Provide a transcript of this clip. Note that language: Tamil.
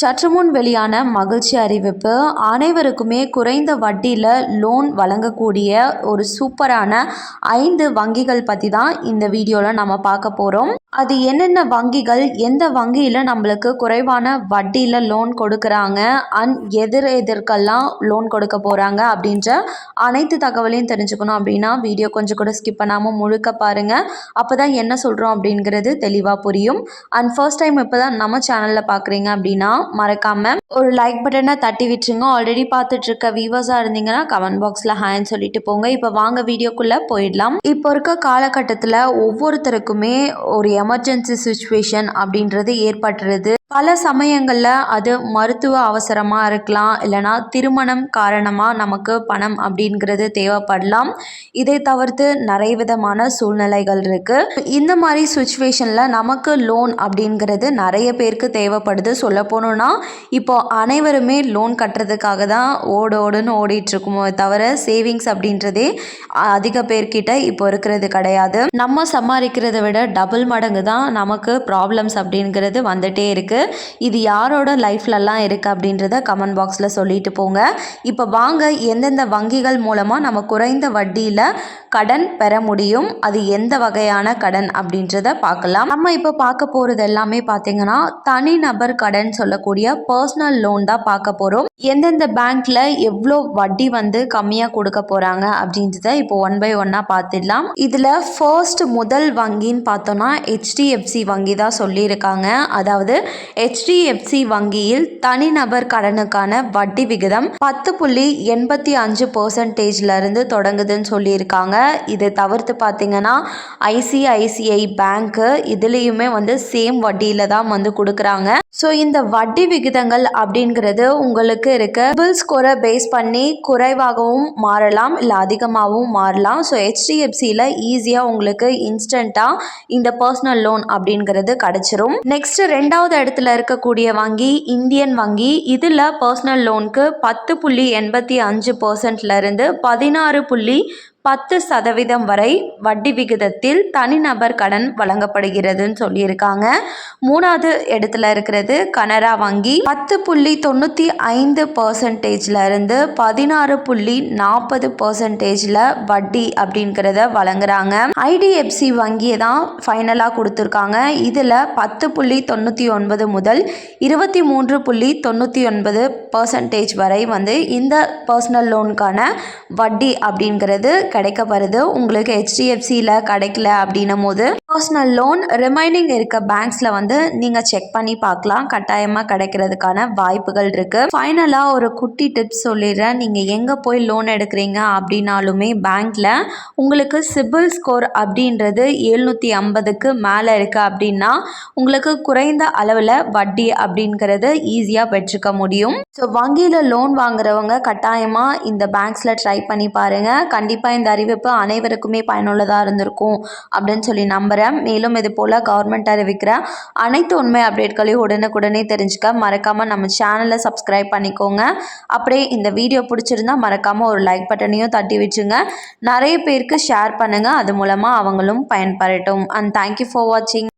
சற்று முன் வெளியான மகிழ்ச்சி அறிவிப்பு அனைவருக்குமே குறைந்த வட்டியில் லோன் வழங்கக்கூடிய ஒரு சூப்பரான ஐந்து வங்கிகள் பற்றி தான் இந்த வீடியோவில் நம்ம பார்க்க போகிறோம் அது என்னென்ன வங்கிகள் எந்த வங்கியில் நம்மளுக்கு குறைவான வட்டியில் லோன் கொடுக்குறாங்க அண்ட் எதிர் எதிர்க்கெல்லாம் லோன் கொடுக்க போகிறாங்க அப்படின்ற அனைத்து தகவலையும் தெரிஞ்சுக்கணும் அப்படின்னா வீடியோ கொஞ்சம் கூட ஸ்கிப் பண்ணாமல் முழுக்க பாருங்கள் அப்போ தான் என்ன சொல்கிறோம் அப்படிங்கிறது தெளிவாக புரியும். அண்ட் ஃபர்ஸ்ட் டைம் இப்போ தான் நம்ம சேனலில் பார்க்குறீங்க அப்படின்னா மறக்காமல் ஒரு லைக் பட்டனை தட்டி விட்டுருங்க. ஆல்ரெடி பார்த்துட்டு இருக்க வியூவர்ஸாக இருந்தீங்கன்னா கமெண்ட் பாக்ஸில் ஹேண்ட் சொல்லிட்டு போங்க. இப்போ வாங்க வீடியோக்குள்ளே போயிடலாம். இப்போ இருக்க காலகட்டத்தில் ஒவ்வொருத்தருக்குமே ஒரு எமர்ஜென்சி சுச்சுவேஷன் அப்படின்றது ஏற்பட்டுருது. பல சமயங்களில் அது மருத்துவ அவசரமாக இருக்கலாம் இல்லைனா திருமணம் காரணமாக நமக்கு பணம் அப்படிங்கிறது தேவைப்படலாம். இதை தவிர்த்து நிறைய விதமான சூழ்நிலைகள் இருக்குது இந்த மாதிரி சுச்சுவேஷனில் நமக்கு லோன் அப்படிங்கிறது நிறைய பேருக்கு தேவைப்படுது. சொல்ல போனோன்னா இப்போ அனைவருமே லோன் கட்டுறதுக்காக தான் ஓடு ஓடுன்னு ஓடிட்டுருக்குமோ தவிர சேவிங்ஸ் அப்படின்றதே அதிக பேர்கிட்ட இப்போ இருக்கிறது கிடையாது. நம்ம சம்பாதிக்கிறத விட டபுள் மடங்கு தான் நமக்கு ப்ராப்ளம்ஸ் அப்படிங்கிறது வந்துட்டே இருக்குது இது யாரோட லைஃப்லலாம் இருக்குது அப்படின்றத கமெண்ட் பாக்ஸில் சொல்லிட்டு போங்க. இப்போ வாங்க எந்தெந்த வங்கிகள் மூலமாக நம்ம குறைந்த வட்டியில் கடன் பெற முடியும்? அது எந்த வகையான கடன் அப்படின்றத பார்க்கலாம். நம்ம இப்போ பார்க்க போகிறது எல்லாமே பார்த்தீங்கன்னா தனிநபர் கடன் சொல்லக்கூடிய பர்சனல் லோன் தான் பார்க்க போகிறோம் எந்தெந்த பேங்க்ல எவ்வளோ வட்டி வந்து கம்மியாக கொடுக்க போகிறாங்க அப்படின்றத இப்போ ஒன் பை ஒன்னாக பார்த்துடலாம். இதில் ஃபர்ஸ்ட் முதல் வங்கின்னு பார்த்தோன்னா ஹெச்டிஎஃப்சி வங்கி தான் சொல்லியிருக்காங்க. அதாவது ஹெச்டிஎஃப்சி வங்கியில் தனிநபர் கடனுக்கான வட்டி விகிதம் பத்து புள்ளி எண்பத்தி அஞ்சு பர்சன்டேஜ்ல இருந்து தொடங்குதுன்னு சொல்லியிருக்காங்க. இதை தவிர்த்து பார்த்தீங்கன்னா ஐசிஐசிஐ பேங்க்கு இதுலேயுமே வந்து சேம் வட்டியில் தான் வந்து கொடுக்குறாங்க. ஸோ இந்த வட்டி விகிதங்கள் அப்படிங்கிறது உங்களுக்கு இருக்க பில் ஸ்கோரை பேஸ் பண்ணி குறைவாகவும் மாறலாம் இல்லை அதிகமாகவும் மாறலாம். ஸோ ஹெச்டிஎஃப்சியில் ஈஸியாக உங்களுக்கு இன்ஸ்டண்ட்டாக இந்த பர்சனல் லோன் அப்படிங்கிறது கிடச்சிரும். நெக்ஸ்ட் ரெண்டாவது இடத்துல இருக்கக்கூடிய வங்கி இந்தியன் வங்கி இதில் பர்சனல் லோனுக்கு பத்து புள்ளி எண்பத்தி அஞ்சு பர்சன்ட்லேருந்து பதினாறு புள்ளி பத்து சதவீதம் வரை வட்டி விகிதத்தில் தனிநபர் கடன் வழங்கப்படுகிறதுன்னு சொல்லியிருக்காங்க. மூணாவது இடத்துல இருக்கிறது கனரா வங்கி. பத்து புள்ளி தொண்ணூற்றி ஐந்து பர்சன்டேஜ்ல இருந்து பதினாறு புள்ளி நாற்பது பர்சன்டேஜில் வட்டி அப்படிங்கிறத வழங்குறாங்க. ஐடிஎஃப்சி வங்கியை தான் ஃபைனலாக கொடுத்துருக்காங்க. இதில் பத்து புள்ளி தொண்ணூற்றி ஒன்பது முதல் இருபத்தி மூன்று புள்ளி தொண்ணூற்றி ஒன்பது பர்சன்டேஜ் வரை வந்து இந்த பர்சனல் லோனுக்கான வட்டி அப்படிங்கிறது கிடைக்கப்படுது உங்களுக்கு ஹெச்டிஎஃப்சியில் கிடைக்கல அப்படின்னும் போது பர்சனல் லோன் ரிமைனிங் இருக்க பேங்க்ஸில் வந்து நீங்கள் செக் பண்ணி பார்க்கலாம். கட்டாயமாக கிடைக்கிறதுக்கான வாய்ப்புகள் இருக்குது ஃபைனலாக ஒரு குட்டி டிப்ஸ் சொல்லிடுறேன். நீங்கள் எங்கே போய் லோன் எடுக்கிறீங்க அப்படின்னாலுமே பேங்க்கில் உங்களுக்கு சிபில் ஸ்கோர் அப்படின்றது எழுநூற்றி ஐம்பதுக்கு மேலே இருக்குது அப்படின்னா உங்களுக்கு குறைந்த அளவில் வட்டி அப்படிங்கிறது ஈஸியாக பெற்றுக்க முடியும். ஸோ வங்கியில் லோன் வாங்குறவங்க கட்டாயமாக இந்த பேங்க்ஸில் ட்ரை பண்ணி பாருங்கள் கண்டிப்பாக இந்த அறிவிப்பு அனைவருக்குமே பயனுள்ளதாக இருந்திருக்கும் அப்படின்னு சொல்லி நம்புகிறேன் மேலும் இது போல் கவர்மெண்ட் அறிவிக்கிற அனைத்து உண்மை அப்டேட்களையும் உடனுக்குடனே தெரிஞ்சுக்க மறக்காமல் நம்ம சேனலை சப்ஸ்கிரைப் பண்ணிக்கோங்க. அப்படியே இந்த வீடியோ பிடிச்சிருந்தா மறக்காமல் ஒரு லைக் பட்டனையும் தட்டி வச்சுங்க. நிறைய பேருக்கு ஷேர் பண்ணுங்கள் அது மூலமாக அவங்களும் பயன்பெறட்டும். அண்ட் தேங்க்யூ ஃபார் வாட்சிங்